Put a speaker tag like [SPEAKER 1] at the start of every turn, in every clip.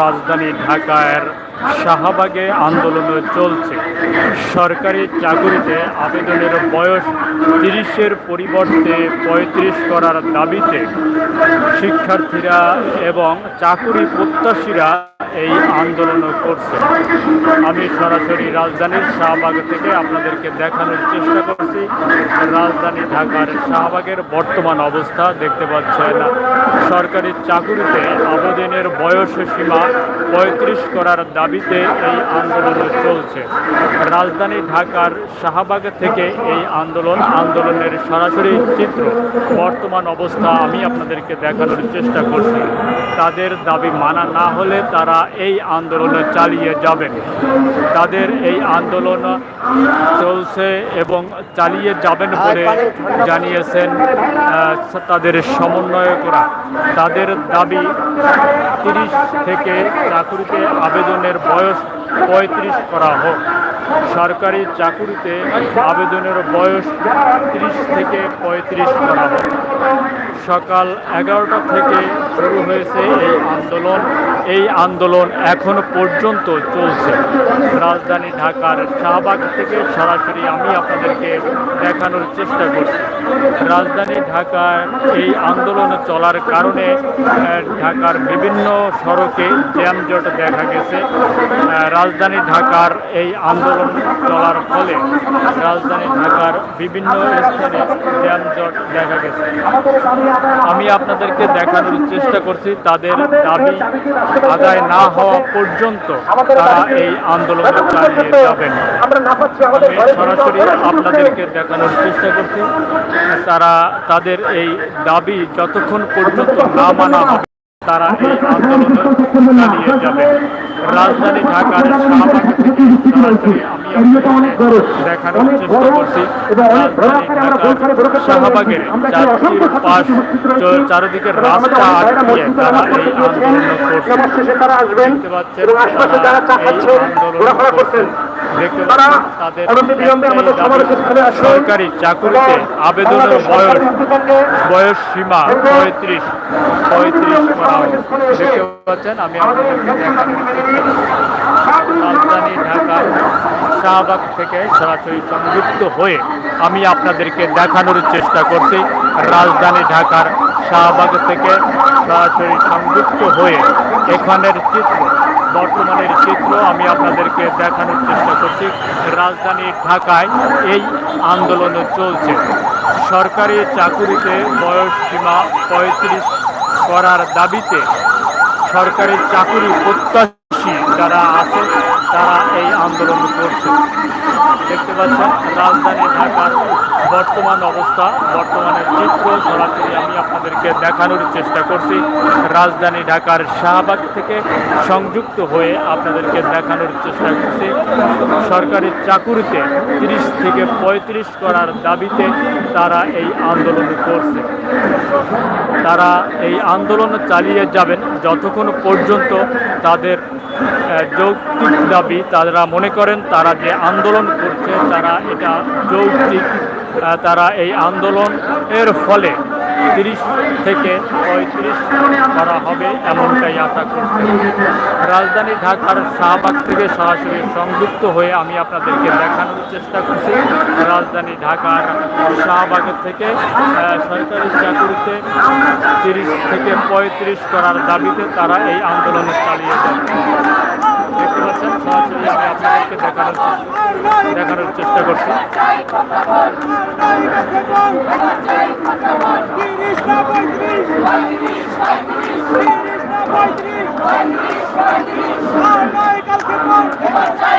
[SPEAKER 1] রাজধানী ঢাকার শাহবাগে আন্দোলন চলছে। সরকারি চাকুরিতে আবেদনের বয়স তিরিশের পরিবর্তে পঁয়ত্রিশ করার দাবিতে শিক্ষার্থীরা এবং চাকুরি প্রত্যাশীরা এই আন্দোলন করছে। আমি সরাসরি রাজধানীর শাহবাগ থেকে আপনাদেরকে দেখানোর চেষ্টা করছি। রাজধানী ঢাকার শাহবাগের বর্তমান অবস্থা দেখতে পাচ্ছেন। সরকারি চাকুরিতে আবেদনের বয়স সীমা পঁয়ত্রিশ করার দাবিতে এই আন্দোলন চলছে। রাজধানী ঢাকার শাহবাগ থেকে এই আন্দোলন আন্দোলনের সরাসরি চিত্র। বর্তমান অবস্থা আমি আপনাদেরকে দেখানোর চেষ্টা করছি। তাদের দাবি মানা না হলে তারা এই আন্দোলন চালিয়ে যাবেন। তাদের এই আন্দোলন চলছে এবং চালিয়ে যাবেন বলে জানিয়েছেন তাদের সমন্বয়করা। তাদের দাবি তিরিশ থেকে চাকুরিতে আবেদনের বয়স পঁয়ত্রিশ করা হোক। সরকারি চাকুরিতে আবেদনের বয়স তিরিশ থেকে পঁয়ত্রিশ করা হোক সকাল এগারোটা থেকে শুরু হয়েছে এই আন্দোলন। এই আন্দোলন এখন পর্যন্ত চলছে। রাজধানী ঢাকার শাহবাগ থেকে সরাসরি আমি আপনাদেরকে দেখানোর চেষ্টা করছি। রাজধানী ঢাকার এই আন্দোলন চলার কারণে ঢাকার বিভিন্ন সড়কে জ্যামজট দেখা গেছে। রাজধানী ঢাকার এই আন্দোলন চলার ফলে, রাজধানী বিভিন্ন দেখা গেছে। আমি আপনাদেরকে দেখানোর চেষ্টা করছি, তাদের দাবি আদায় না হওয়া পর্যন্ত তারা এই আন্দোলন চালিয়ে যাবেন আমি সরাসরি আপনাদেরকে দেখানোর চেষ্টা করছি, তারা তাদের এই দাবি যতক্ষণ পর্যন্ত না মানা হবে, তারা এই আন্দোলন চালিয়ে যাবে রাজধানী ঢাকার শাহবাগ থেকে সরাসরি আমি দেখানোর চেষ্টা করছি। শাহবাগের চারিদিকে রাস্তা আটকিয়ে তারা এই আন্দোলন দেখতে পাচ্ছেন এই আন্দোলন
[SPEAKER 2] করছেন।
[SPEAKER 1] সরকারি চাকরিতে আবেদনের বয়স বয়স সীমা পঁয়ত্রিশ পঁয়ত্রিশ করা পাচ্ছেন আমি আপনাদেরকে রাজধানী ঢাকার শাহবাগ থেকে সরাসরি সংযুক্ত হয়ে আমি আপনাদেরকে দেখানোর চেষ্টা করছি। রাজধানী ঢাকার শাহবাগ থেকে সরাসরি সংযুক্ত হয়ে এখানের চিত্র, বর্তমানের চিত্র আমি আপনাদেরকে দেখানোর চেষ্টা করছি। রাজধানী ঢাকায় এই আন্দোলন চলছে। সরকারি চাকুরিতে বয়স সীমা পঁয়ত্রিশ করার দাবিতে সরকারি চাকুরি প্রত্যাশী যারা আছে তারা এই আন্দোলন করছে। দেখতে পাচ্ছেন, রাজধানী ঢাকার বর্তমান অবস্থা বর্তমানের চিত্র সরাসরি আমি আপনাদেরকে দেখানোর চেষ্টা করছি। রাজধানী ঢাকার শাহবাগ থেকে সংযুক্ত হয়ে আপনাদেরকে দেখানোর চেষ্টা করছি। সরকারি চাকুরিতে তিরিশ থেকে পঁয়ত্রিশ করার দাবিতে তারা এই আন্দোলন করছে। তারা এই আন্দোলন চালিয়ে যাবেন যতক্ষণ পর্যন্ত তাদের যৌক্তিক দাবি তারা মনে করেন তারা যে আন্দোলন করছে, তারা এটা যৌক্তিক তারা এই আন্দোলন এর ফলে তিরিশ থেকে পঁয়ত্রিশ করা হবে এমনটাই আশা করছে। রাজধানী ঢাকার শাহবাগ থেকে সরাসরি সংযুক্ত হয়ে আমি আপনাদেরকে দেখানোর চেষ্টা করছি। রাজধানী ঢাকার শাহবাগ থেকে সরকারি চাকুরিতে তিরিশ থেকে পঁয়ত্রিশ করার দাবিতে তারা এই আন্দোলন চালিয়ে যাবে দেখতে পাচ্ছেন সরাসরি আমি আপনাদেরকে দেখানোর দেখানোর চেষ্টা করছি।
[SPEAKER 3] এবার চাই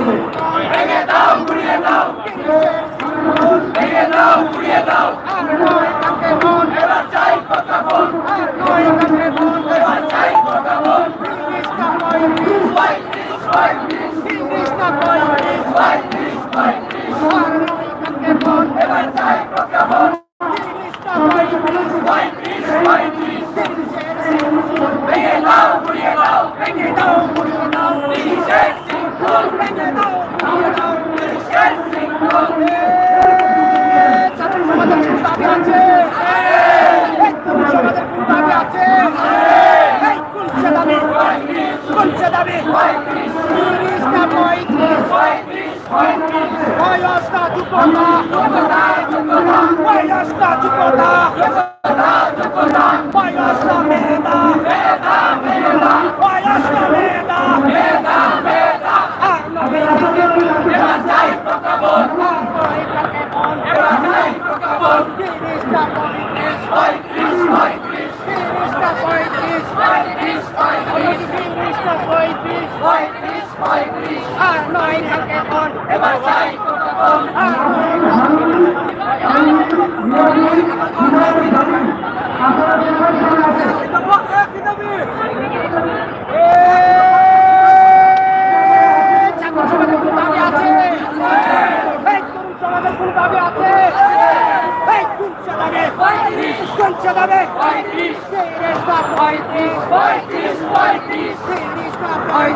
[SPEAKER 3] ভেঙে দাও উড়িয়ে দাও এবার চাই কথা বল। Come on.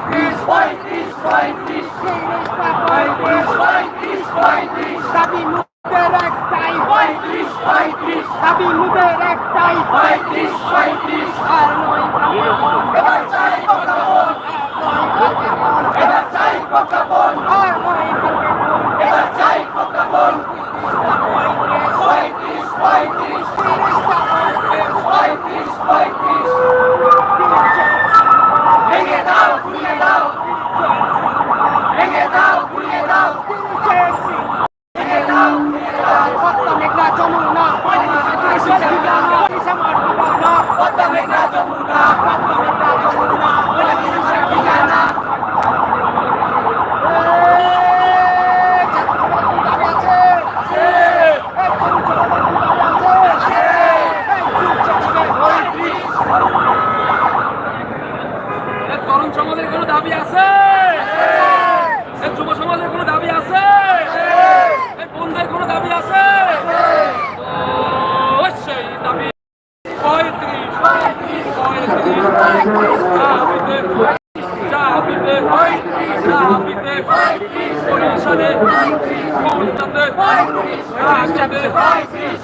[SPEAKER 3] পঁয়ত্রিশ পঁয়ত্রিশ পঁয়ত্রিশ পঁয়ত্রিশ পঁয়ত্রিশ পঁয়ত্রিশ দাবি মুখের একটাই পঁয়ত্রিশ পঁয়ত্রিশ দাবি মুখের একটাই পঁয়ত্রিশ পঁয়ত্রিশ আর নয় এবার চাই কথা বল এবার চাই কথা বল আর নয় না যমুনা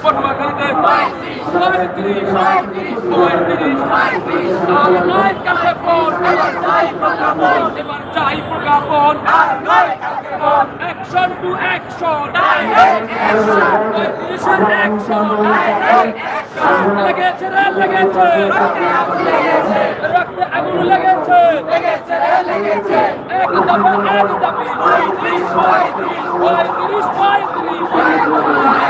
[SPEAKER 4] পটুয়াখালীতে পঁয়ত্রিশ পঁয়ত্রিশ আর নাই কালকে পণ এবার চাই প্রজ্ঞাপন অ্যাকশন টু অ্যাকশন পঁয়ত্রিশের অ্যাকশন লেগেছে রে লেগেছে রক্তে আগুন লেগেছে লেগেছে রে লেগেছে এক দফা এক দফা পঁয়ত্রিশ পঁয়ত্রিশ পঁয়ত্রিশ পঁয়ত্রিশ